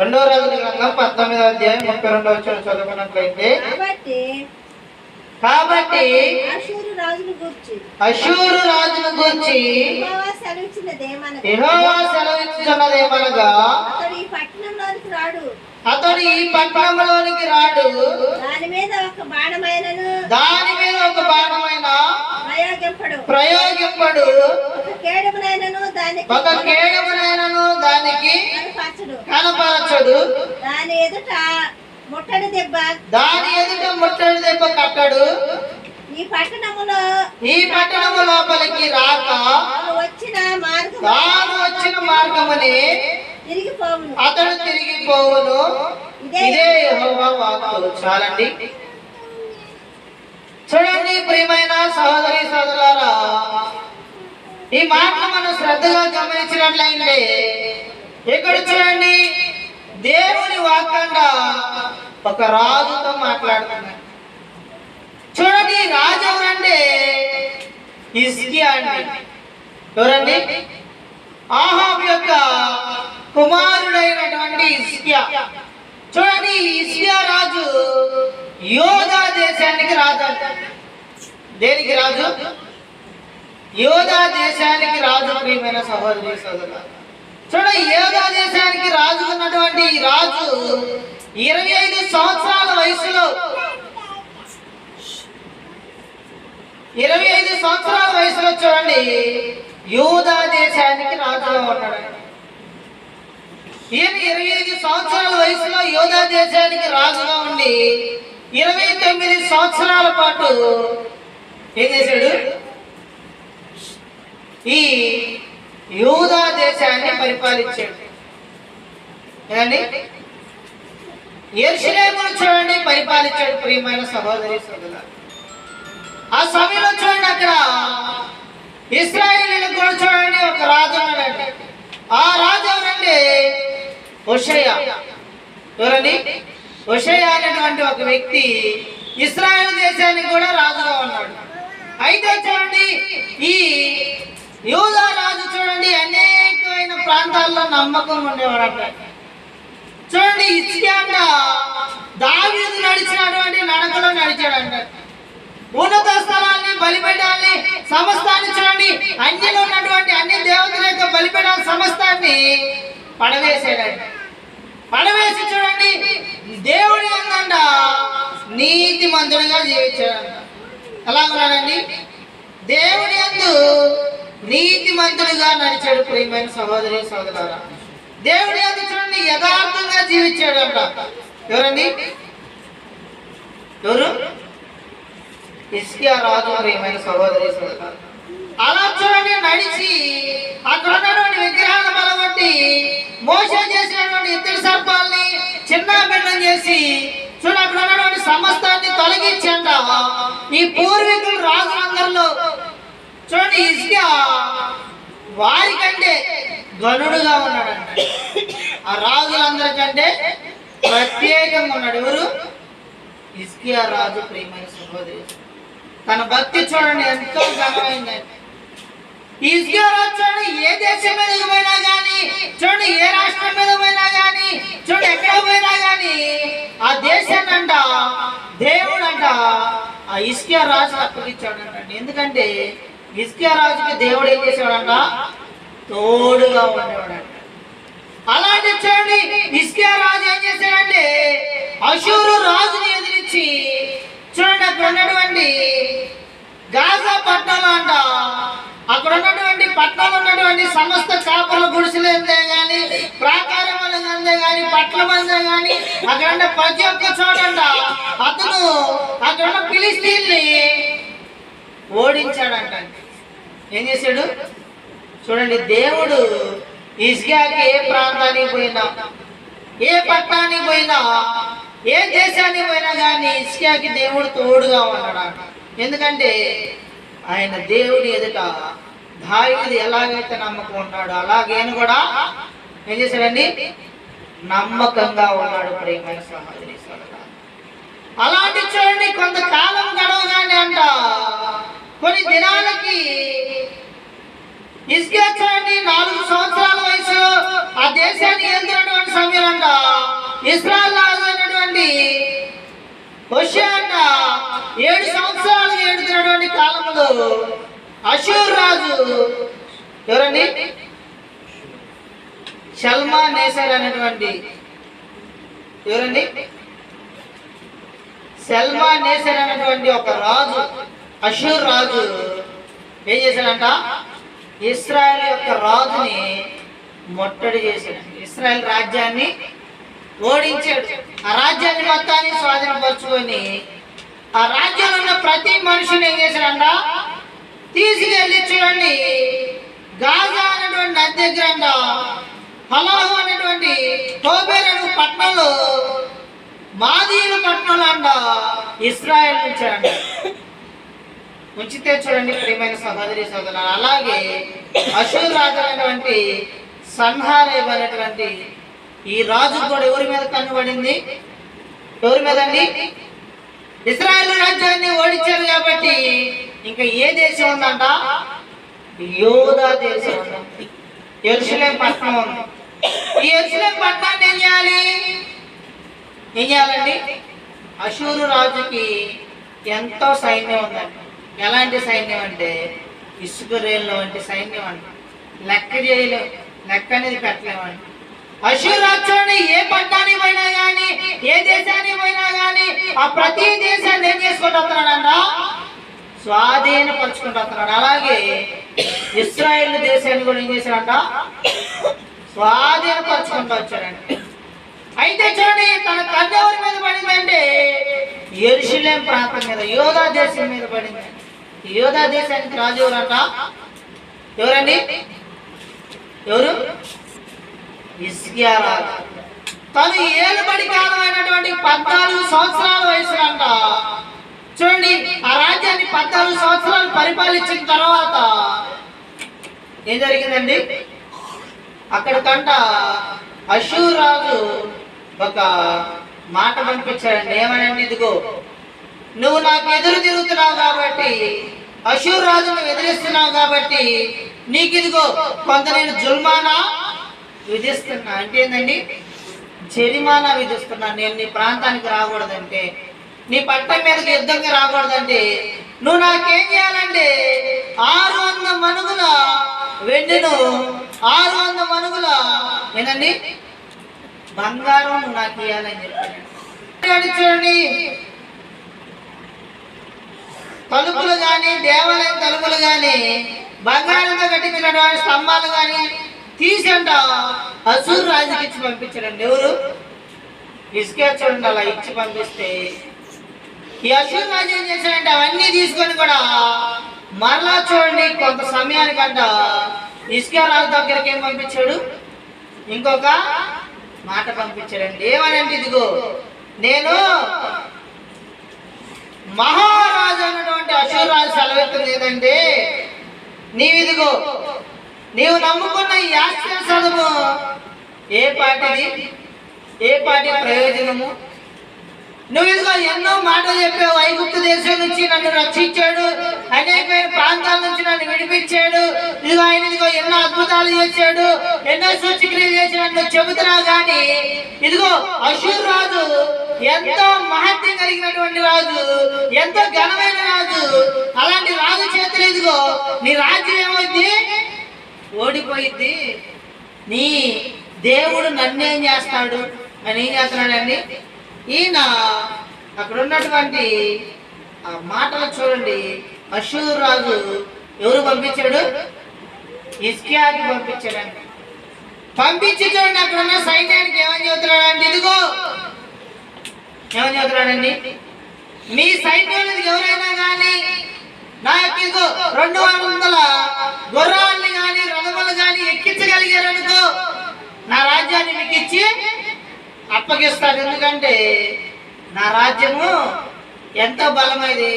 రెండవ రాజుల గ్రంథం పంతొమ్మిదో అధ్యాయం ముప్పై రెండవ వచ్చిన చదువుకున్నట్లయితే కాబట్టి అశూరు రాజును గూర్చి యెహోవా సెలవిచ్చినదేమనగా యెహోవా సెలవిస్తున్నదేమనగా అతడు ఈ పట్టణంలోనికి రాడు. అతడు ఈ పట్టణంలోనికి రాడు. దాని మీద ఒక బాణమైనను దాని మీద ఒక బాణమైన? ప్రయోగింపడు. ఒక కేడమునైనను దానికి కనపరచడు. దాని ఎదుట ముట్టడి దెబ్బ దాని ఎదుట ముట్టడి దెబ్బ కట్టడు. ఈ పట్టణములో ఈ పట్టణము లోపలికి రాక వచ్చిన మార్గం తాను వచ్చిన మార్గముని తిరిగిపోవును. అతడు తిరిగి పోవును ఇదే యెహోవా వాక్కు. చాలండి. చూడండి ప్రియమైన సహోదరి సోదరులారా ఈ మాటలు మనం శ్రద్ధగా గమనించినట్లయితే ఇక్కడ చూడండి దేవుని వాక్యంగా ఒక రాజుతో మాట్లాడుతున్నాడు. చూడండి రాజు ఎవరంటే? ఇస్కియా అండి. ఎవరండి? ఆహాబ్ యొక్క కుమారుడైనటువంటి ఇస్కియా చూడండి ఇస్కియా రాజు యోధా దేశానికి రాజు. దేనికి రాజు? యోధా దేశానికి రాజు ప్రియమైన సహోదరి సోదరు చూడండి యోధా దేశానికి రాజు ఉన్నటువంటి ఈ రాజు ఇరవై ఐదు సంవత్సరాల వయసులో ఇరవై ఐదు సంవత్సరాల వయసులో చూడండి యూదా దేశానికి రాజుగా ఉన్నాడు ఈయన ఇరవై ఐదు సంవత్సరాల వయసులో యోధా దేశానికి రాజుగా ఉండి ఇరవై తొమ్మిది సంవత్సరాల పాటు ఏం చేశాడు? ఈ యూదా దేశాన్ని పరిపాలించాడు. ఏదండి? ఎరుసలేమును చూడండి పరిపాలించాడు ప్రియమైన సహోదరి సోదరులారా. ఆ సమయంలో చూడండి అక్కడ ఇస్రాయేలీలకు కూడా చూడండి ఒక రాజు ఉన్నాడండి. ఆ రాజు ఎవరండి ఒషయ ఎవరండి? ఒషయ అనేటువంటి ఒక వ్యక్తి ఇస్రాయేల్ దేశానికి కూడా రాజుగా ఉన్నాడు. అయితే చూడండి ఈ యూదా రాజు చూడండి అనేకమైన ప్రాంతాల్లో నమ్మకం ఉండేవాడట. చూడండి ఇస్కియాండ దావీదు నడిచినటువంటి నడకలో నడిచాడంట. ఉన్నత స్థలాన్ని బలిపెట్టాలని సమస్తాన్ని చూడండి అన్నిలో ఉన్నటువంటి అన్ని దేవతల యొక్క బలిపెట్టాలి సమస్తాన్ని పడవేసాడండి పడవేసి చూడండి. దేవుడి ఏందంట నీతి మంతుడిగా జీవించాడంట ఎలా ఉన్నాడండి? దేవుడి అందు నీతి మంతుడిగా నడిచాడు ప్రియమైన సహోదరి సోదరులారా దేవుడి అందు చూడండి యథార్థంగా జీవించాడంట. ఎవరండి? ఎవరు? ఇస్కియా రాజు ప్రియమైన సహోదరి సహోదరు అలా చూడండి నడిచి అక్కడ ఉన్నటువంటి విగ్రహాలను బలగొట్టి మోసం చేసినటువంటి ఇద్దరు సర్పాలని చిన్న బిడ్డం చేసి చూడు అక్కడ ఉన్నటువంటి సమస్తాన్ని తొలగించంట ఈ పూర్వీకులు రాజులందరిలో చూడండి ఇస్కియా వారికంటే గనుడుగా ఉన్నాడంట. ఆ రాజులందరికంటే ప్రత్యేకంగా ఉన్నాడు. ఎవరు? ఇస్కియా రాజు ప్రియమైన సహోదరి. తన భక్తి చూడండి ఎంతో ఘనమైంది ఇస్కియా రాజు చూడండి ఏ దేశం మీద పోయినా కానీ చూడండి ఏ రాష్ట్రం మీద పోయినా కానీ చూడండి ఎక్కడ పోయినా కానీ ఆ దేశాన్ని అంట దేవుడు అంట ఆ ఇస్కియా రాజు అప్పగించాడంట ఎందుకంటే ఇస్కియా రాజుకి దేవుడు ఏం చేశాడంట తోడుగా ఉండేవాడంట. అలాంటి చూడండి ఇస్కియా రాజు ఏం చేశాడంటే అశూరు రాజుని ఎదిరించి చూడండి అక్కడ ఉన్నటువంటి గాజా పట్టణం అంట అక్కడ ఉన్నటువంటి పట్టణంలో ఉన్నటువంటి సమస్త చేపల గుడిసెలు అంతే గాని ప్రాకారం అందే గాని పట్ల మందే గాని అక్కడ ప్రతి ఒక్క చోటంట అతను అక్కడ ఉన్న పిలిస్తీన్ని ఓడించాడంట. ఏం చేశాడు? చూడండి దేవుడు ఇస్గాకి ఏ ప్రాంతానికి పోయినా ఏ పట్టణానికి పోయినా ఏ దేశానికి పోయినా కానీ ఇస్గాకి దేవుడు తోడుగా ఉన్నాడు ఎందుకంటే ఆయన దేవుడి ఎదుట దావిది ఎలాగైతే నమ్మకం ఉన్నాడో అలాగేను కూడా ఏం చేశాడండి? నమ్మకంగా ఉన్నాడు ప్రేమైన సహోదరి అలాంటి చూడండి కొంతకాలం గడవగానే అంట కొన్ని దినాలకి ఇసుకే చూడండి నాలుగు సంవత్సరాల వయసు ఆ దేశాన్ని ఏలుతున్నటువంటి సమయం అంట ఇస్రాయల్ అనేటువంటి అయినటువంటి హోషే ఏడు సంవత్సరాలు ఏడుతున్నటువంటి కాలంలో అశూర్ రాజు ఎవరండి? షల్మా నేసర్ అనేటువంటి ఎవరండి? సల్మా నేసర్ అనేటువంటి ఒక రాజు అశూర్ రాజు ఏం చేశాడంట? ఇస్రాయల్ యొక్క రాజుని మొట్టడి చేశాడు. ఇస్రాయల్ రాజ్యాన్ని ఓడించాడు. ఆ రాజ్యాన్ని మొత్తాన్ని స్వాధీనపరుచుకొని ఆ రాజ్యంలో ఉన్న ప్రతి మనిషిని ఏం చేశాడంట? తీసుకెళ్ళి చూడండి. గాజా అనేటువంటి నది దగ్గర అంట హలాహు అనేటువంటి టోబేర్ పట్టణంలో మాదీన పట్టణంలో అంట ఇస్రాయల్ నుంచి అంట ఉంచితే చూడండి ప్రియమైన సహోదరి సహోదరు అలాగే అశోక్ రాజు అనేటువంటి సంహారేవ్ అనేటువంటి ఈ రాజు కూడా ఎవరి మీద కన్నుబడింది ఎవరి మీద అండి? ఇస్రాయల్ రాజ్యాన్ని ఓడించారు కాబట్టి ఇంకా ఏ దేశం ఉందంట? యోధా దేశం ఉంది ఎరుసలేం పట్టణం ఉంది. ఈ ఎరుసలేం పట్టణాన్ని ఏం చేయాలి? ఏం చేయాలండి? అశూరు రాజుకి ఎంతో సైన్యం ఉందండి ఎలాంటి సైన్యం అంటే? ఇసుక రేళ్ళ వంటి సైన్యం అంట. లెక్క చేయలేము లెక్క అనేది పెట్టలేమండి అశూర్ ఏ పట్టణానికి పోయినా కానీ ఏ దేశానికి పోయినా కానీ ఆ ప్రతి దేశాన్ని ఏం చేసుకుంటూ స్వాధీనపరుచుకుంటున్నాడు అలాగే ఇస్రాయేల్ దేశాన్ని కూడా ఏం చేశాడంట? స్వాధీనపరుచుకుంటూ వచ్చాడంట. అయితే చూడండి తన కన్ను ఎవరి మీద పడిందంటే ఎరుషులేం ప్రాంతం మీద యోధా దేశం మీద పడింది. యోధా దేశానికి రాజు ఎవరంట? ఎవరండి? ఎవరు? ఇస్కియా తను ఏలుబడి కాలం అయినటువంటి పద్నాలుగు సంవత్సరాల వయసు అంట చూడండి ఆ రాజ్యాన్ని పద్నాలుగు సంవత్సరాలు పరిపాలించిన తర్వాత ఏం జరిగిందండి? అక్కడికంట అశూర్ రాజు ఒక మాట పంపించాడండి. ఏమనండి ఇదిగో నువ్వు నాకు ఎదురు తిరుగుతున్నావు కాబట్టి అశూర్ రాజు నువ్వు ఎదిరిస్తున్నావు కాబట్టి నీకు ఇదిగో కొంత నేను జుల్మానా విధిస్తున్నా. అంటే ఏంటండి జరిమానా విధిస్తున్నా. నేను నీ ప్రాంతానికి రాకూడదంటే నీ పట్టం మీదకి యుద్ధంగా రాకూడదంటే నువ్వు నాకేం చేయాలంటే ఆరు వంద మనుగుల వెండిను ఆరు వంద మనుగుల ఏంటండి బంగారం నువ్వు నాకు ఇవ్వాలని చెప్పాడు చూడండి. తలుపులు కానీ దేవాలయం తలుపులు కానీ బంగారంతో కట్టించినటువంటి స్తంభాలు కానీ తీసంట అసూరు రాజుకి ఇచ్చి పంపించాడండి. ఎవరు? ఇసుకే చూడండి అలా ఇచ్చి పంపిస్తే. ఈ అసూరు రాజు ఏం చేశాడంటే అవన్నీ తీసుకొని కూడా మరలా చూడండి కొంత సమయానికంట ఇసుకే రాజు దగ్గరికి ఏం పంపించాడు? ఇంకొక మాట పంపించాడండి. ఏమనంటే ఇదిగో నేను మహారాజు అన్నటువంటి అశూరాజు సెలవెత్తుంది ఏంటంటే నీవిదిగో నీవు నమ్ముకున్న ఈ ఆస్తి చదువు. ఏ పాటిది? ఏ పాటి ప్రయోజనము? నువ్వు ఇదిగో ఎన్నో మాటలు చెప్పావు. ఐగుప్తు దేశం నుంచి నన్ను రక్షించాడు. అనేకమైన ప్రాంతాల నుంచి నన్ను విడిపించాడు. ఇదిగో ఆయన ఇదిగో ఎన్నో అద్భుతాలు చేశాడు. ఎన్నో సూచక్రియలు చేశాడు. నువ్వు చెబుతున్నావు కానీ ఇదిగో అశూర్ రాజు ఎంతో మహత్యం కలిగినటువంటి రాజు ఎంతో ఘనమైన రాజు. అలాంటి రాజు చేతులు ఇదిగో నీ రాజ్యం ఏమైంది? ఓడిపోయింది నీ దేవుడు నన్నేం చేస్తాడు? అని ఏం చేస్తున్నాడండి ఈయన అక్కడ ఉన్నటువంటి ఆ మాటలు చూడండి. అశూర్ రాజు ఎవరు పంపించాడు? ఇస్కియాకి పంపించాడండి. పంపించి చూడండి అక్కడ ఉన్న సైన్యానికి ఏమని చెబుతున్నాడండి? ఇదిగో. ఏమని చెబుతున్నాడండి? మీ సైన్యంలో ఎవరైనా కానీ నా యొక్క రెండు వందల గుర్రాలని కానీ రథములు కానీ ఎక్కించగలిగారనుకో నా రాజ్యాన్ని మీకు ఇచ్చి అప్పగిస్తాడు ఎందుకంటే నా రాజ్యము ఎంతో బలమైంది.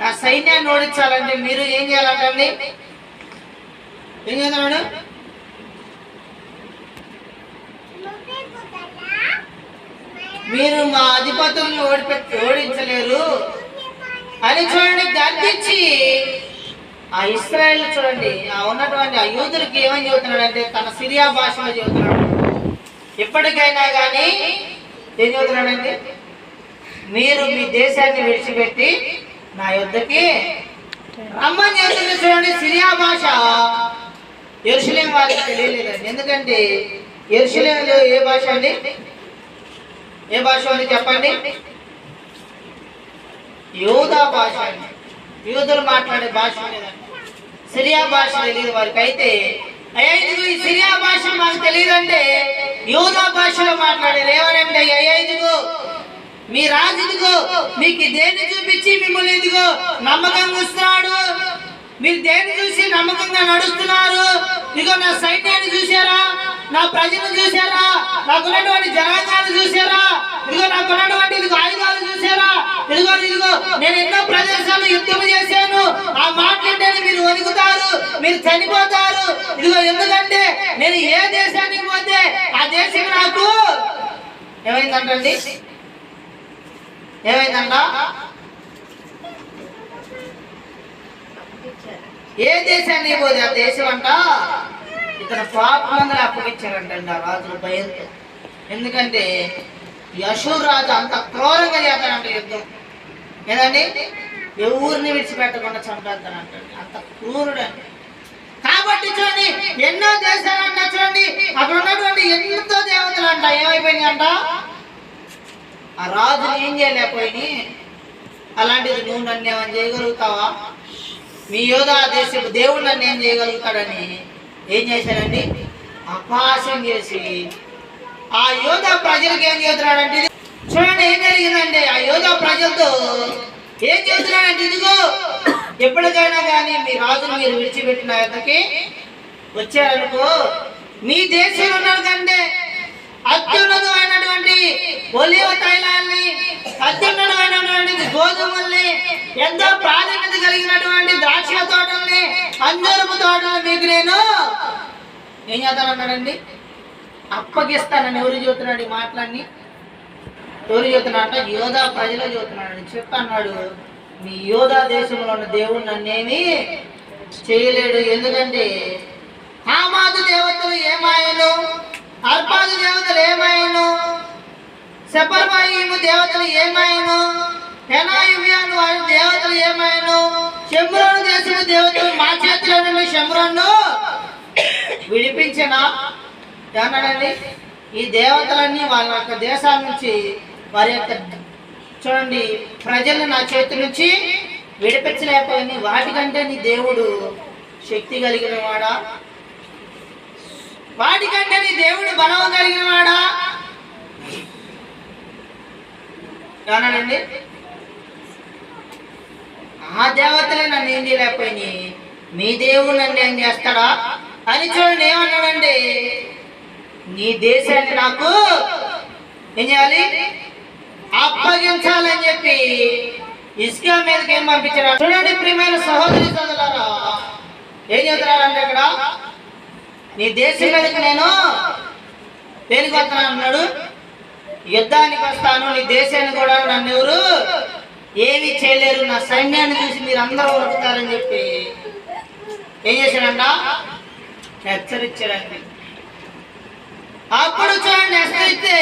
నా సైన్యాన్ని ఓడించాలంటే మీరు ఏం చేయాలంటండి ఏం చేస్తున్నాడు మీరు మా అధిపతులను ఓడిపెట్టి ఓడించలేరు. అని చూడండి గర్జించి ఆ ఇస్రాయల్ చూడండి ఆ ఉన్నటువంటి ఆ యూదులకి ఏమని చెబుతున్నాడు అంటే తన సిరియా భాషలో చెబుతున్నాడు. ఎప్పటికైనా కానీ ఏం చెబుతున్నాడండి మీరు మీ దేశాన్ని విడిచిపెట్టి నా యుద్ధకి రమ్మని చెబుతుంది చూడండి సిరియా భాష. ఎరుసలేం వారికి తెలియలేదండి. ఎందుకంటే ఎరుసలేంలో ఏ భాష అండి? ఏ భాష అని చెప్పండి? యోధా భాష యోధులు మాట్లాడే భాష సిరియా భాష తెలియదు వారికి అయితే అయ్యా ఇదిగో ఈ సిరియా భాష మాకు తెలియదంటే యోధా భాషలో మాట్లాడారు ఏమనంటే అయ్యా? ఇదిగో. మీ రాజు ఇదిగో మీకు దేన్ని చూపించి మిమ్మల్ని ఇదిగో నమ్మకంగా వస్తున్నాడు మీరు దేన్ని చూసి నమ్మకంగా నడుస్తున్నారు? ఇదిగో నా సైన్యాన్ని చూసారా నా ప్రజలను చూసారా నాకున్నటువంటి జనాంగాన్ని చూసారా ఇదిగో నాకున్నటువంటి ఇదిగో ఆయుధాలు చూసారా ఇదిగో ఇదిగో నేను ఎన్నో ప్రదేశాలు యుద్ధం చేశాను. ఆ మాట్లాడితే మీరు వణుకుతారు మీరు చనిపోతారు. ఇదిగో ఎందుకంటే నేను ఏ దేశానికి పోతే ఆ దేశం నాకు. ఏమైందంటండి? ఏమైందంట? ఏ దేశాన్ని పోతే ఆ దేశం అంట. ఇతను పాపమందరూ అప్పగించారంటండి ఆ రాజులు భయంతో. ఎందుకంటే ఈ అశూర్ రాజు అంత క్రూరంగా చేస్తానంట యుద్ధం. ఏదండి? ఎవరిని విడిచిపెట్టకుండా చంపేస్తానంటండి అంత క్రూరుడు కాబట్టి చూడండి ఎన్నో దేశాలు అంట చూడండి అక్కడ ఉన్నటువంటి ఎన్నో దేవతలు అంట ఏమైపోయినాయి అంట ఆ రాజుని ఏం చేయలేకపోయి అలాంటిది నువ్వు నన్ను ఏమైనా చేయగలుగుతావా? మీ యోధా దేశపు దేవుడు నన్ను ఏం చేయగలుగుతాడని ఏం చేశాడండి? అపాసం చేసి ఆ యోధా ప్రజలకు ఏం చేస్తున్నాడంటే చూడండి ఏం జరిగిందండి ఆ యోధా ప్రజలతో ఏం చేస్తున్నాడంటే ఇదిగో ఎప్పటికైనా కానీ మీ రాజును మీరు విడిచిపెట్టిన యొక్కకి వచ్చారనుకో మీ దేశంలో ఉన్నాడు కంటే అత్యున్నతమైనటువంటి ఒలివ తైలాన్ని అత్యున్నతమైనటువంటి గోధుమల్ని ఎంతో ప్రాధాన్యత కలిగినటువంటి ద్రాక్ష తోటల్ని అంజూరపు తోటలు మీకు నేను ఏం చేస్తానన్నాడండి? అప్పగిస్తానని ఎవరు చూస్తున్నాడు ఈ మాటలన్నీ? ఎవరు చెబుతున్నాడు యోధా ప్రజలు చెబుతున్నాడు చెప్పన్నాడు మీ యోధా దేశంలో ఉన్న దేవుడు నన్నేమి చేయలేడు. ఎందుకంటే హామాదు దేవతలు ఏమాయను అల్పాది దేవతలు ఏమాయను సెపర్మాయిము దేవతలు ఏమాయను హెనాయువ్యాను వారి దేవతలు ఏమాయను శంభురోను దేశము దేవతలు మా చేతిలో నుండి శంభురన్ను విడిపించిన ఏమన్నాడండి? ఈ దేవతలన్నీ వాళ్ళ యొక్క దేశాల నుంచి వారి యొక్క చూడండి ప్రజలు నా చేతి నుంచి విడిపించలేకపోయింది. వాటికంటే నీ దేవుడు శక్తి కలిగిన వాడా వాటికంటే నీ దేవుడు బలం కలిగిన వాడా ఆ దేవతలే నన్ను ఏం చేయలేకపోయినాయి. మీ దేవుడు నన్ను ఏం చేస్తాడా? అని చూడండి ఏమన్నాడండి నీ దేశాన్ని నాకు ఏం చేయాలి? అప్పగించాలని చెప్పి ఇసుక మీదకి ఏం పంపించారు చూడండి ప్రియమైన సహోదరి సోదరులారా ఏం చెబుతున్నారంటే ఇక్కడ నీ దేశం మీదకి నేను దేనికి వస్తాను అన్నాడు? యుద్ధానికి వస్తాను నీ దేశాన్ని కూడా నన్ను ఎవరు ఏమీ చేయలేరు నా సైన్యాన్ని చూసి మీరు అందరూ ఉరుకుతారని చెప్పి. ఏం చేశాడంట? హెచ్చరించాడండి అప్పుడు చూడండి హెచ్చరిస్తే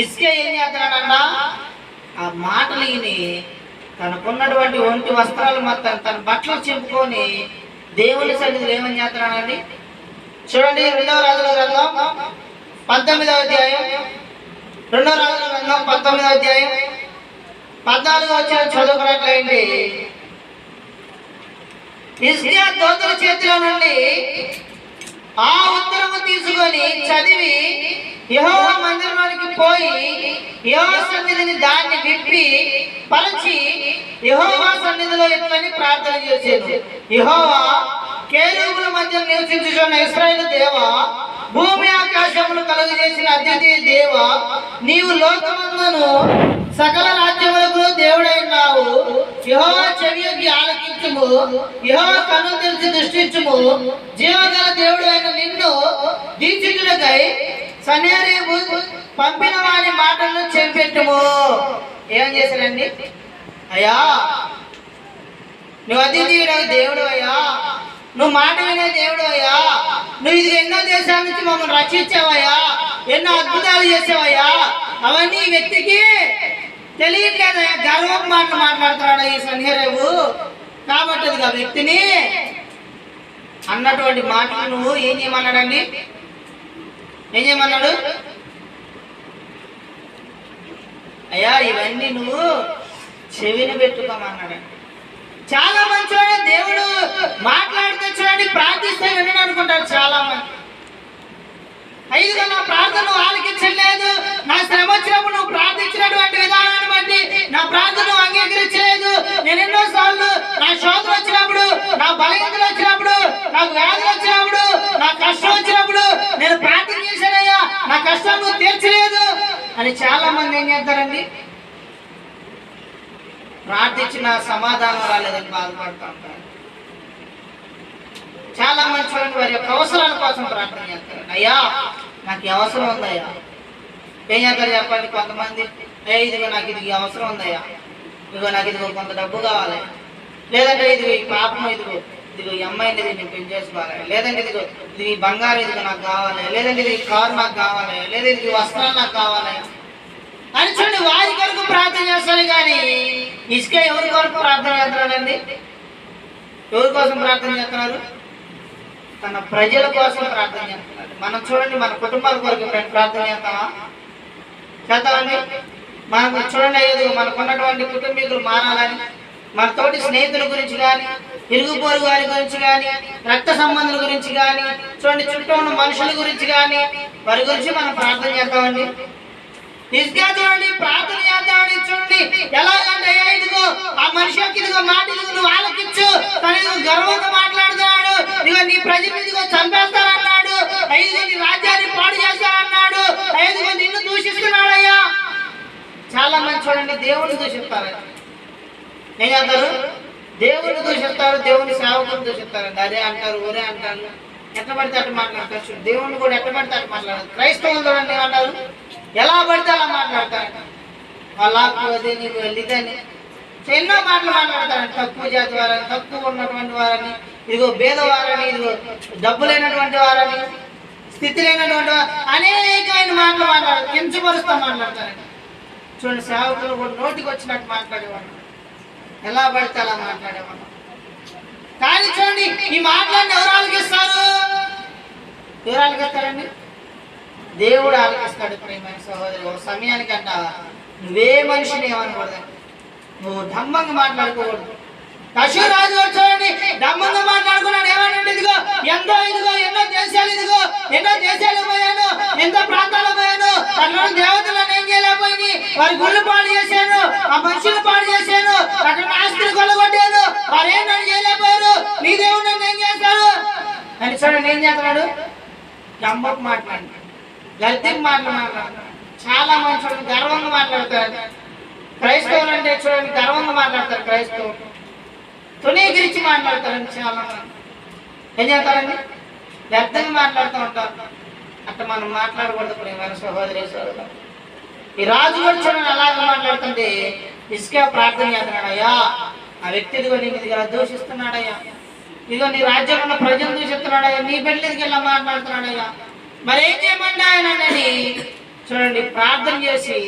ఇసుక ఏం చేస్తున్నాడంట? ఆ మాటలు విని తనకున్నటువంటి ఒంటి వస్త్రాలు మొత్తం తన బట్టలు చెప్పుకొని దేవుని సన్నిధిలో ఏమని చేస్తున్నాడండి? చూడండి రెండవ రాజుల గ్రంథం పంతొమ్మిదవ అధ్యాయం. రెండవ రాజుల గ్రంథం పంతొమ్మిదవ అధ్యాయం. పద్నాలుగు వచ్చిన చదువుకున్నట్లయింది. ఇస్కియా దోతల చేతిలో నుండి ఆ ఉత్తరము తీసుకొని చదివి యెహోవా మందిరంలోనికి పోయి యెహోవా సన్నిధిని దాన్ని విప్పి పరచి యహోవా సన్నిధిలో ఎట్లని ప్రార్థన చేసేది? యహోవా కేరువుల మధ్య నివసించుచున్న ఇస్రాయేల్ దేవా భూమి ఆకాశములు కలుగు చేసిన అతిథి దేవ నీవు లోకమందును సకల రాజ్యములకు దేవుడైనావు. యహో చెవియొగ్గి ఆలకించుము. యెహోవా కను తెలిసి దృష్టించుము. జీవగల దేవుడు అయిన నిన్ను దీక్షితులకై సన్యారి పంపిన వాడి మాటలను చెప్పెట్టుము ఏం చేశారండి? అయ్యా నువ్వు అతిథియుడు దేవుడు అయ్యా నువ్వు మాట వినే దేవుడు అయ్యా. నువ్వు ఇది ఎన్నో దేశాల నుంచి మమ్మల్ని రక్షించావయ్యా. ఎన్నో అద్భుతాలు చేసావయ్యా. అవన్నీ ఈ వ్యక్తికి తెలియట్లేదయ్యా గర్వం మాట మాట్లాడుతున్నాడు ఈ సంధ్యరేవు కాబట్టి అది ఆ వ్యక్తిని అన్నటువంటి మాటలు నువ్వు ఏం చేయమన్నాడండి? ఏం చేయమన్నాడు? అయ్యా ఇవన్నీ నువ్వు చెవిని పెట్టుకోమన్నాడు చాలా మంచివాడు దేవుడు మాట్లాడితే చూడండి ప్రార్థిస్తే వినని అనుకుంటారు చాలా మంది. ఐదుగా నా ప్రార్థన ఆలకించలేదు నా శ్రమ వచ్చినప్పుడు నువ్వు ప్రార్థించినటువంటి విధానాన్ని బట్టి నా ప్రార్థన అంగీకరించలేదు. నేను ఎన్నో సార్లు నా శోధన వచ్చినప్పుడు నా బలహీనతలు వచ్చినప్పుడు నాకు వ్యాధులు వచ్చినప్పుడు నా కష్టం వచ్చినప్పుడు నేను ప్రార్థన చేశానయ్యా నా కష్టం నువ్వు తీర్చలేదు అని చాలా మంది ఏం చేస్తారండి? ప్రార్థించిన సమాధానం రాలేదని బాధపడుతూ ఉంటారు. చాలా మంది చూడండి వారి యొక్క అవసరాల కోసం ప్రార్థన చేస్తారు. అయ్యా నాకు అవసరం ఉందయ్యా ఏం చేస్తారు చెప్పండి కొంతమంది? అయ్యా ఇదిగో నాకు ఇది అవసరం ఉందయ్యా ఇదిగో నాకు ఇదిగో కొంత డబ్బు కావాలి. లేదంటే ఇదిగో ఈ పాపం ఇదిగో. ఇదిగో ఈ అమ్మాయిని ఇది నేను పెళ్ళి చేసుకోవాలి. లేదంటే ఇదిగో ఇది బంగారం ఇదిగో నాకు కావాలి. లేదంటే ఇది కారు నాకు కావాలి. లేదా ఇది వస్త్రాలు నాకు కావాలి. అని చూడండి వారి కొరకు ప్రార్థన చేస్తాను కానీ ఇసుక ఎవరి కొరకు ప్రార్థన చేస్తున్నారండి ఎవరి కోసం ప్రార్థన చేస్తున్నారు? తన ప్రజల కోసం ప్రార్థన చేస్తున్నారు. మనం చూడండి మన కుటుంబాల కొరకు ప్రార్థన చేస్తామా? చేద్దామండి మనకు చూడండి అయ్యేది మనకున్నటువంటి కుటుంబీకులు మారాలని మన తోటి స్నేహితుల గురించి కానీ ఇరుగు పొరుగు వారి గురించి కానీ రక్త సంబంధుల గురించి కానీ చూడండి చుట్టూ ఉన్న మనుషుల గురించి కానీ వారి గురించి మనం ప్రార్థన చేద్దామండి ఇస్తే చూడండి ప్రార్థన చేద్దామని చూడండి ఎలాగంటే అయ్యా ఇదిగో ఆ మనిషి యొక్క ఇదిగో మాట ఇదిగో నువ్వు ఆలకించు. తను ఇదిగో గర్వంగా మాట్లాడుతున్నాడు. ఇదిగో నీ ప్రజలు ఇదిగో చంపేస్తారన్నాడు. ఐదుగో నీ రాజ్యాన్ని పాడు చేస్తారన్నాడు. ఐదుగో నిన్ను దూషిస్తున్నాడయ్యా చాలా మంది చూడండి దేవుడిని దూషిస్తారు. ఏం చేస్తారు? దేవుడిని దూషిస్తారు దేవుని సేవకుని దూషిస్తారండి అదే అంటారు ఊరే అంటారు. ఎట్ట పడితే అట్లా మాట్లాడతారు దేవుడిని కూడా ఎట్ట పడితే అట్లా మాట్లాడారు క్రైస్తవులు చూడండి ఏమంటారు? ఎలా పడితే అలా మాట్లాడతారు. అలా అదే నీకు వెళ్ళిదని ఎన్నో మాటలు మాట్లాడతారు తక్కువ జాతి వారని తక్కువ ఉన్నటువంటి వారని ఇదిగో భేదవారని ఇదిగో డబ్బు లేనటువంటి వారని స్థితి లేనటువంటి అనేక అనేకమైన మాటలు మాట్లాడతారు కించపరుస్తూ మాట్లాడతారండి చూడండి సేవకులు కూడా నోటికి వచ్చినట్టు మాట్లాడేవాళ్ళు. ఎలా పడితే అలా మాట్లాడేవాళ్ళు. కానీ చూడండి ఈ మాట్లాడిన ఎవరు ఆలకిస్తారు? ఎవరు ఆలకిస్తారండి? దేవుడు ఆలకిస్తాడు ప్రేమైన సహోదరి ఒక సమయానికి అంటావా నువ్వే మనిషిని ఏమనకూడదు. నువ్వు ధమ్మంగా మాట్లాడుకోకూడదు. పశురాజు రాజు చూడండి ధమ్మంగా మాట్లాడుకున్నాడు. ఏమనంటే ఇదిగో ఎంతో ఇదిగో ఎన్నో దేశాలు ఇదిగో ఎన్నో దేశాలు పోయాను ఎంతో ప్రాంతాలు పోయాను. అక్కడ దేవతలను ఏం చేయలేకపోయింది? వారి గుళ్ళు పాడు చేశాను ఆ మనుషులు పాడు చేశాను అక్కడ ఆస్తులు కొల్లగొట్టాను. వారు ఏం నన్ను చేయలేకపోయారు? నీ దేవుడు నన్ను ఏం చేస్తాడు? అని చూడండి ఏం చేస్తున్నాడు? జంబకు మాట్లాడి లలితం మాటలు చాలా మంది చూడండి గర్వంగా మాట్లాడతారు. క్రైస్తవులు అంటే చూడండి గర్వంగా మాట్లాడతారు క్రైస్తవులు. తునీగిరించి మాట్లాడతారండి చాలా మంది. ఏం చేస్తారండి? వ్యర్థంగా మాట్లాడుతూ ఉంటారు. అట్లా మనం మాట్లాడకూడదు ప్రేమైన సహోదరి సహోదరు ఈ రాజు కూడా చూడండి అలాగే మాట్లాడుతుంటే ఇసుకే ప్రార్థన చేస్తున్నాడు అయ్యా ఆ వ్యక్తి ఇదిగో నీకు ఇది దూషిస్తున్నాడయ్యా. ఇదిగో నీ రాజ్యంలో ఉన్న ప్రజలు దూషిస్తున్నాడయ్యా. నీ బిడ్డలకి ఇలా మాట్లాడుతున్నాడయ్యా. మరేం చేయమంటే ఆయన చూడండి ప్రార్థన చేసి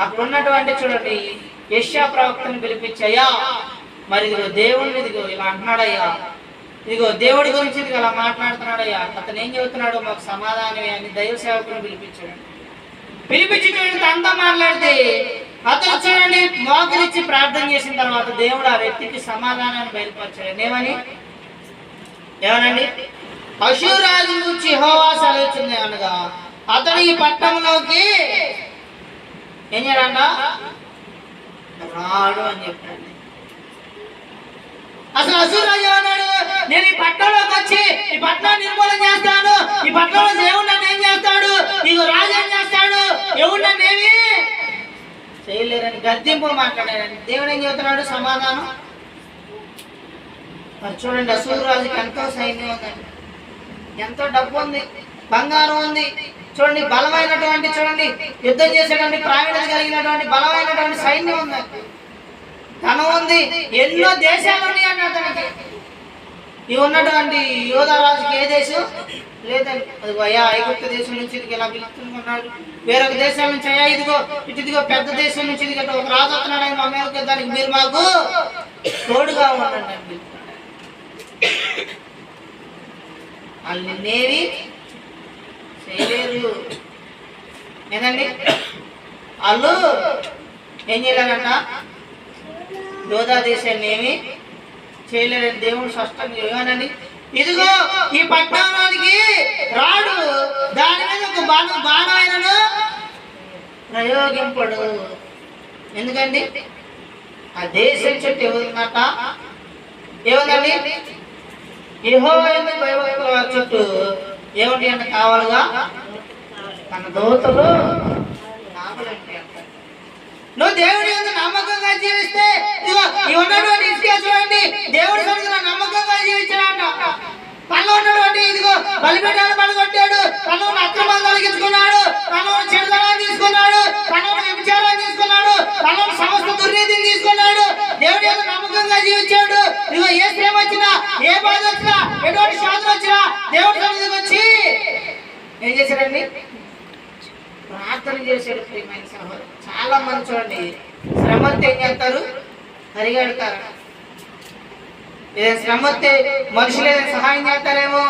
అక్కడున్నటువంటి చూడండి యశ్యా ప్రవక్తను పిలిపించయ్యా మరి ఇదిగో దేవుడిని ఇదిగో ఇలా అంటున్నాడయ్యా. ఇదిగో దేవుడి గురించి ఇదిగో అలా మాట్లాడుతున్నాడయ్యా. అతను ఏం చెబుతున్నాడు మాకు సమాధానమే అని దైవ సేవకుని పిలిపించాడు పిలిపించి చూడండి తనతో మాట్లాడితే అతను చూడండి మోకరించి ప్రార్థన చేసిన తర్వాత దేవుడు ఆ వ్యక్తికి సమాధానాన్ని బయలుపరిచాడు. ఏమని? ఏమనండి? అశురాజు నుంచి హోవా సెలవుచ్చింది అనగా అతడు ఈ పట్టణంలోకి ఏం చేయడంట రాడు అని చెప్పాడు. అసలు అసూరాజు అన్నాడు నేను ఈ పట్టణంలోకి వచ్చి ఈ పట్టణం నిర్మూలన చేస్తాను. ఈ పట్టణంలో దేవుడు నన్ను ఏం చేస్తాడు? నీకు రాజు ఏం చేస్తాడు? ఎవడు నన్ను ఏమి చేయలేరని గద్దెంపు మాట్లాడారని. దేవుడు ఏం చెబుతున్నాడు? సమాధానం? మరి చూడండి అసూరు రాజుకి ఎంతో సైన్యం ఉందండి. ఎంతో డబ్బు ఉంది బంగారం ఉంది. చూడండి బలమైనటువంటి చూడండి యుద్ధం చేసేటువంటి ప్రావీణ్యం కలిగినటువంటి బలమైనటువంటి సైన్యం ఉంది. ధనం ఉంది. ఎన్నో దేశాలు ఉన్నాయండి అతనికి. ఇవి ఉన్నటువంటి యోధరాజుకి ఏ దేశం? లేదండి. అది అయ్యా ఐగుప్త దేశం నుంచి ఇదిగో ఇలా పిలుస్తున్నాడు వేరొక దేశం నుంచి అయ్యా ఇదిగో ఇటు ఇదిగో పెద్ద దేశం నుంచి ఇది ఒక రాజు వస్తున్నాడు ఆయన మా దానికి మీరు మాకు తోడుగా ఉండండి అని పిలుస్తున్నాడు. వాళ్ళు నిన్నేవి చేయలేరు ఏదండి వాళ్ళు ఏం చేయాలంట యోధా దేశాన్ని ఏమి చేయలేదని దేవుడు స్పష్టంగా ఏమనండి ఇదిగో ఈ పట్టణానికి రాడు. దాని మీద ఒక బాణ బాణమైనను ప్రయోగింపడు. ఎందుకండి? ఆ దేశం చుట్టూ ఏముందట ఏముందండి? ఏహో ఎందుకు భయభక్తుల వారి చుట్టూ ఏమిటి అంటే కావాలిగా? తన దోతలు నువ్వు దేవుడి యొక్క నమ్మకంగా జీవిస్తే ఇదిగో ఈ ఉన్నటువంటి ఇసుక చూడండి దేవుడి సన్నిధిలో నమ్మకంగా జీవించాడంట. తనలో ఉన్నటువంటి ఇదిగో బలిపీఠాలు పడగొట్టాడు. తనలో ఉన్న అక్రమాలు కలిగించుకున్నాడు తనలో చెడుదనాన్ని తీసుకున్నాడు. తనలో ఉన్న వ్యభిచారాన్ని తీసుకున్నాడు. తనలో సమస్త దుర్నీతిని తీసుకున్నాడు. దేవుడి యొక్క నమ్మకంగా జీవించాడు. ఇదిగో ఏ శ్రమ వచ్చినా ఏ బాధ వచ్చినా ఎటువంటి శోధన వచ్చినా దేవుడి సన్నిధికి వచ్చి ఏం చేశాడండి? ప్రార్థన చేశాడు ప్రియమైన సహోదరు. చాలా మంది చూడండి. శ్రమ ఏం చేస్తారు? పరిగెడతారు. ఏదైనా శ్రమ వస్తే మనుషులు ఏదైనా సహాయం చేస్తారేమో?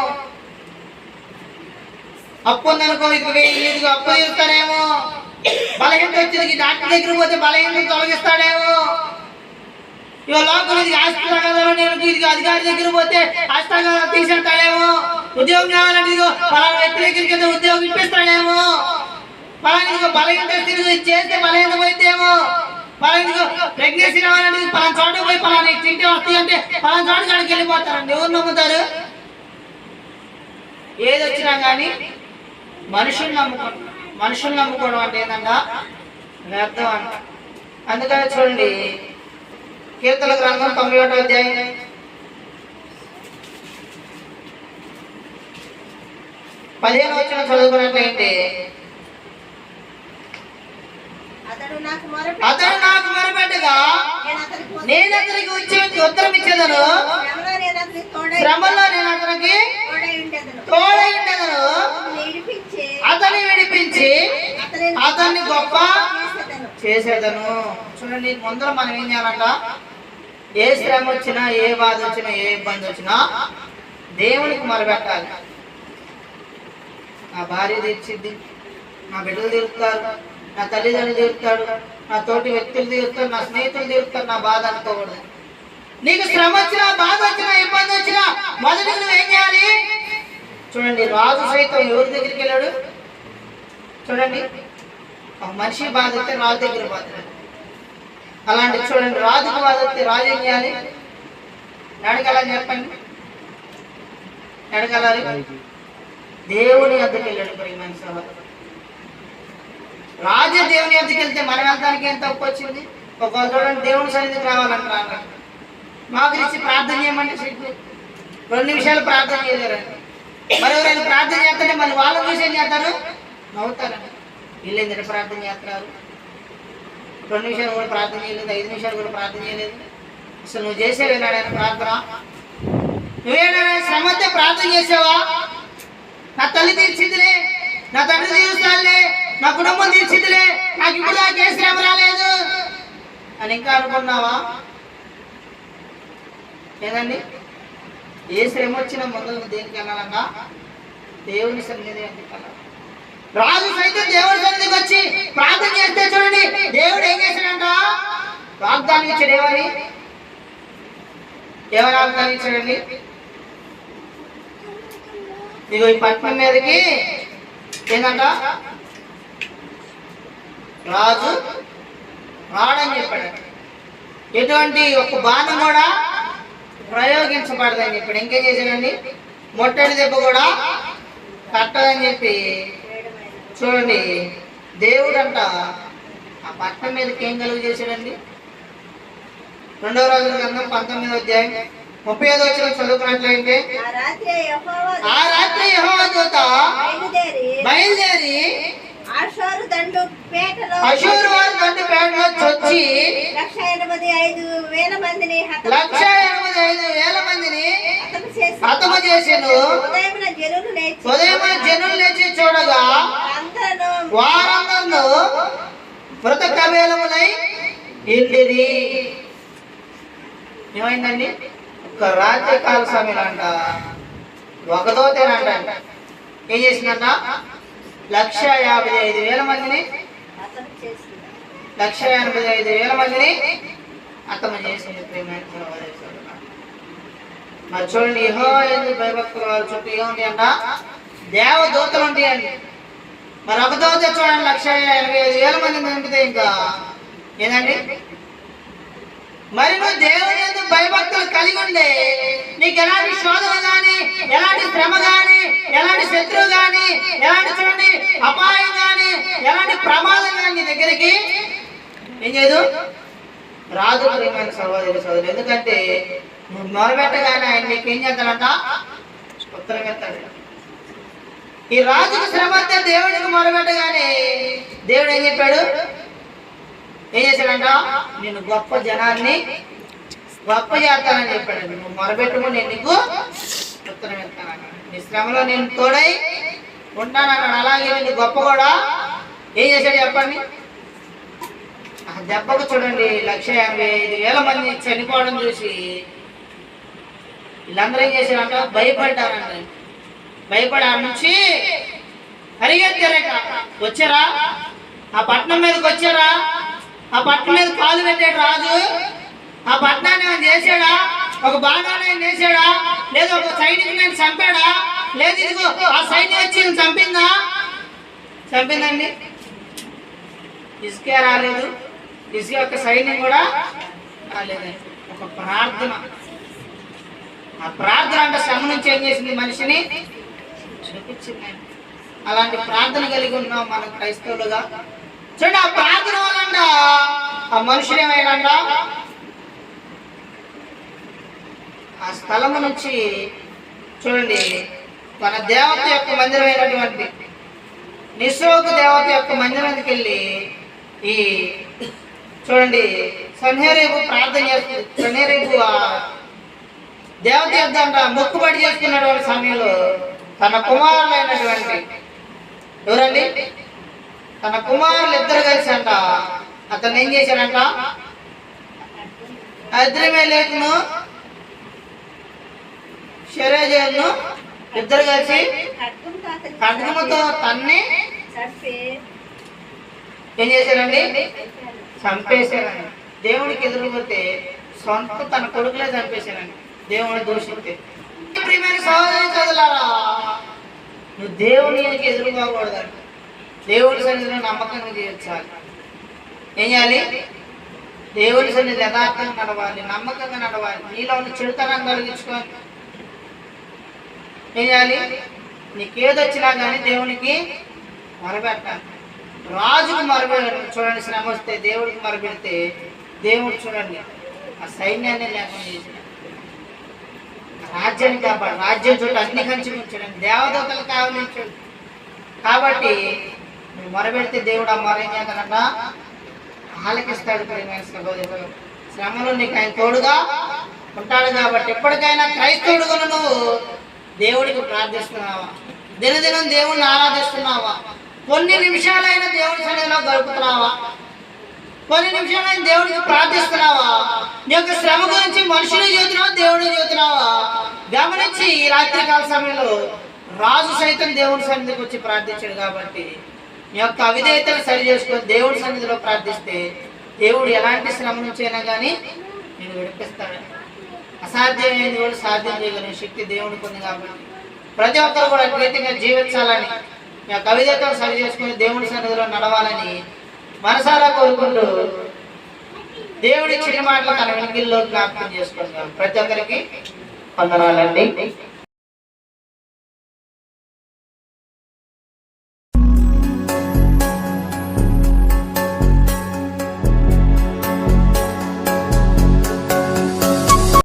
అప్పు ఉందనుకో ఇది వెయ్యి అప్పు తీరుస్తారేమో? బలహీనత వచ్చింది డాక్టర్ దగ్గర పోతే బలహీనత తొలగిస్తాడేమో? ఇవ లోపల ఇది ఆస్తి నేను ఇది అధికారి దగ్గర పోతే ఆస్తి తీసేస్తాడేమో? ఉద్యోగం కావాలంటే ఇదిగో పలానా వ్యక్తి దగ్గరికి ఉద్యోగం ఇప్పిస్తాడేమో? పలానా బలహీనత తిరిగి చేస్తే బలహీనత పలానా ప్రెగ్నెన్సీ రావాలంటే ఇది పలానా చోట పోయి పలానా తింటే వస్తాయి అంటే పలానా చోట కాడికి వెళ్ళిపోతారండి. ఎవరు నమ్ముతారు? ఏది వచ్చినా కానీ మనుషులు నమ్ముకోవడం మనుషులు నమ్ముకోవడం అంటే ఏంటన్నా వ్యర్థం అంట. అందుకని చూడండి కీర్తన గ్రంథం తొంభై ఒకటో అధ్యాయం. పదిహేను వచ్చిన చదువుకున్నట్లయితే అతడు నాకు మొరపెట్టగా నేను అతనికి వచ్చి ఉత్తరం ఇచ్చేదను. శ్రమలో నేను అతనికి తోడై ఉండేదను. అతన్ని విడిపించి అతని అతన్ని గొప్ప చేసేదను. చూడండి ముందర మనం ఏం చేయాలంట? ఏ శ్రమ వచ్చినా ఏ బాధ వచ్చినా ఏ ఇబ్బంది వచ్చినా దేవునికి మొరపెట్టాలి. నా భార్య తీర్చిద్ది నా బిడ్డలు తీరుతారు. నా తల్లిదండ్రులు తీరుతాడు నా తోటి వ్యక్తులు తీరుతారు నా స్నేహితులు తీరుతారు నా బాధ అనుకోకూడదు. నీకు శ్రమ వచ్చినా బాధ వచ్చినా ఇబ్బంది వచ్చినా మొదటి నువ్వు ఏం చేయాలి? చూడండి రాజు సైతం ఎవరి దగ్గరికి వెళ్ళాడు? చూడండి ఒక మనిషి బాధ వస్తే రాజు దగ్గర బాధ అలాంటి చూడండి రాజుకి బాధ వస్తే రాజు ఏం చేయాలి? నడగలని చెప్పండి. నడగలాలి దేవుని అద్దెకి వెళ్ళాడు ప్రియమైన సహోదరు. రాజు దేవుని ఎందుకు వెళ్తే మనం వెళ్తానికి ఏం తప్పు వచ్చింది? ఒక చూడండి దేవుని సన్నిధికి రావాలంటారు మా గురించి ప్రార్థన చేయమంటే సిగ్గు. రెండు నిమిషాలు ప్రార్థన చేయలేరండి. మరి ఎవరైనా ప్రార్థన చేస్తుంటే మళ్ళీ వాళ్ళ చూసి ఏం చేస్తారు? నవ్వుతారండి. వీళ్ళు ఎందుకంటే ప్రార్థన చేస్తున్నారు? రెండు నిమిషాలు కూడా ప్రార్థన చేయలేదు ఐదు నిమిషాలు కూడా ప్రార్థన చేయలేదు. అసలు నువ్వు చేసేవేనాడు ఆయన ప్రార్థన? నువ్వేనా శ్రమ ప్రార్థన చేసావా? నా తల్లి తీర్చిందిలే నా తండ్రి తీరుస్తానులే. నా కుటుంబం తీర్చిందిలే. నాకు ఇప్పుడు దాకా ఏ శ్రమ రాలేదు. అని ఇంకా అనుకున్నావా? లేదండి ఏ శ్రమ వచ్చినా ముందు దేనికి వెళ్ళాలన్నా దేవుని సన్నిధి ఎందుకు రాజు సైతం దేవుడి సన్నిధికి వచ్చి ప్రార్థన చేస్తే చూడండి దేవుడు ఏం చేశాడంట? వాగ్దానం ఇచ్చాడు ఏమని ఏమని వాగ్దానం ఇచ్చాడండి? ఇదిగో ఈ పట్నం మీదకి ఏంటంట రాజు రాడని చెప్పాడు. ఎటువంటి ఒక బాణం కూడా ప్రయోగించబడదని చెప్పాడు. ఇంకేం చేశాడండి? మొట్టడి దెబ్బ కూడా కట్టదని చెప్పి చూడండి. దేవుడు అంట ఆ పట్నం మీదకి ఏం కలుగు చేశాడండి? రెండవ రోజుల గ్రంథం పంతొమ్మిదో అధ్యాయం ముప్పై ఐదో వచ్చిన చదువుకున్నట్లయితే ఆ రాత్రి యెహోవా దూత బయలుదేరి అశోరు దండు పేటలో అశూరు వారి తండ్రి పేటలో చొచ్చి లక్ష ఎనభై ఐదు వేల మందిని లక్ష ఎనభై ఐదు వేల మందిని హతము చేసి హతము చేసిండు ఉదయమున జనులు లేచి ఉదయం జనులు లేచి చూడగా అందరూ వారందరూ మృత కబేలములై ఇంటిది ఏమైందండి? ఒక రాత్రి కాల సమయంలో అంట. ఒక దోతేనంట. ఏం చేసిందంట? లక్ష యాభై ఐదు వేల మందిని. చేసి లక్ష ఎనభై ఐదు వేల మందిని అతను చేసింది మరి చూడండి ఇహో ఎందుకు భయభక్తుల చుట్టూ ఏముంది అంట. దేవదూతలు ఉంటాయండి మరి ఒక దోత చూడండి లక్ష ఎనభై ఐదు వేల మంది పంపితే ఇంకా ఏదండి? మరి నువ్వు దేవుని ఎందుకు భయభక్తులు కలిగి ఉండే. నీకు ఎలాంటి శోధన గాని ఎలాంటి శ్రమ గాని ఎలాంటి శత్రువు గాని ఎలాంటి చూడండి అపాయం గాని ఎలాంటి ప్రమాదం గాని నీ దగ్గరికి ఏం చేయదు? రాజు ప్రియమైన సహోదరి సోదరు ఎందుకంటే నువ్వు మొరబెట్టగానే ఆయన నీకు ఏం చేస్తాడంట? ఉత్తరం ఎత్తాడు ఈ రాజుకు శ్రమ దేవుడికి మొరబెట్టగానే దేవుడు ఏం చెప్పాడు? ఏం చేశాడంట? నేను గొప్ప జనాన్ని గొప్ప చేస్తానని చెప్పాడు. నువ్వు మొరబెట్టుకో నేను నీకు ఉత్తరం ఇస్తాను నీ శ్రమలో నేను తోడై ఉంటానన్నాడు. అలాగే నేను గొప్ప కూడా ఏం చేశాడు చెప్పండి? ఆ దెబ్బకు చూడండి లక్ష యాభై ఐదు వేల మంది చనిపోవడం చూసి వీళ్ళందరూ ఏం చేశారంట? భయపడ్డారంట. భయపడా నుంచి పరిగెత్తారట. వచ్చారా? ఆ పట్నం మీదకి వచ్చారా? ఆ పట్నం మీద కాలు పెట్టాడు రాజు. ఆ పట్టణాన్ని ఏమైనా చేశాడా? ఒక బాణాన్ని ఏమైనా వేసాడా లేదా ఒక సైనికుని నేను చంపాడా? లేదు ఇదిగో ఆ సైన్యం వచ్చి చంపిందా? చంపిందండి. ఇసుకే రాలేదు. ఇసుక యొక్క సైన్యం కూడా రాలేదండి. ఒక ప్రార్థన. ఆ ప్రార్థన అంటే శ్రమ నుంచి ఏం చేసింది మనిషిని? చూపించిందండి. అలాంటి ప్రార్థన కలిగి ఉన్నాం మనం క్రైస్తవులుగా. చూడండి ఆ ప్రార్థన వలన ఆ మనుషులు ఏమైనా ఆ స్థలము నుంచి చూడండి తన దేవత యొక్క మందిరమైనటువంటి నిశ్రోకు దేవత యొక్క మందిరానికి వెళ్ళి ఈ చూడండి సన్హేరేపు ప్రార్థన చేస్తుంది సన్హేరేపు ఆ దేవత యొక్క మొక్కుబడి చేసుకున్నటువంటి సమయంలో తన కుమారులైనటువంటి ఎవరండి? తన కుమారులు ఇద్దరు కలిసి అంట అతను ఏం చేశాడంట? అద్రిమేలేకును శరేజను ఇద్దరు కలిసి ఖడ్గంతో ఖడ్గముతో తన్ని ఏం చేశారండి? చంపేశారండి. దేవుడికి ఎదురుపోతే సొంత తన కొడుకులే చంపేశారండి. దేవుని దూషిస్తే. ప్రియమైన సహోదరి చదువులారా నువ్వు దేవునికి ఎదురుకోకూడదండి దేవుడి సన్నిధిలో నమ్మకంగా జీవించాలి ఏం చేయాలి? దేవుడి సన్నిధి యథార్థంగా నడవాలి నమ్మకంగా నడవాలి నీలో ఉన్న చెడుతనం కలిగించుకొని ఏం చేయాలి? నీకేదొచ్చినా కానీ దేవునికి మొరబెట్టాలి రాజుకు మొరబె చూడండి శ్రమ వస్తే దేవుడికి మొరబెడితే దేవుడు చూడండి ఆ సైన్యాన్ని లేకుండా చేసిన రాజ్యాన్ని కాపాడు. రాజ్యం చూడండి అన్ని కంచి ఉంచాడు దేవదూతలు కావలించాడు. కాబట్టి నువ్వు మొరబెడితే దేవుడు ఆ మొర ఏం చేస్తాడంట? ఆలకిస్తాడు ప్రియమైన సహోదరుడు శ్రమలో నీకు ఆయన తోడుగా ఉంటాడు కాబట్టి ఎప్పటికైనా క్రైస్తవుడుగా నువ్వు దేవుడికి ప్రార్థిస్తున్నావా? దినదినం దేవుణ్ణి ఆరాధిస్తున్నావా? కొన్ని నిమిషాలైనా దేవుడి సన్నిధిలో గడుపుతున్నావా? కొన్ని నిమిషాలైన దేవుడికి ప్రార్థిస్తున్నావా? నీ యొక్క శ్రమ గురించి మనుషులు చదువుతున్నావా దేవుడు చదువుతున్నావా గమనించి ఈ రాత్రికాల సమయంలో రాజు సైతం దేవుడి సన్నిధికి వచ్చి ప్రార్థించాడు కాబట్టి మీ యొక్క అవిధేయతను సరి చేసుకొని దేవుడి సన్నిధిలో ప్రార్థిస్తే దేవుడు ఎలాంటి శ్రమ నుంచి అయినా కానీ నేను విడిపిస్తాడు. అసాధ్యమైనది కూడా సాధ్యం చేయగలిగిన శక్తి దేవుడికి ఉంది కాబట్టి ప్రతి ఒక్కరు కూడా అద్వైతంగా జీవించాలని మీ యొక్క అవిధేతను సరి చేసుకుని దేవుడి సన్నిధిలో నడవాలని మనసారా కోరుకుంటూ దేవుడి చిన్న మాటలు తన వెనుకల్లో జ్ఞాపకం చేసుకుంటున్నాం. ప్రతి ఒక్కరికి వందనాలండి.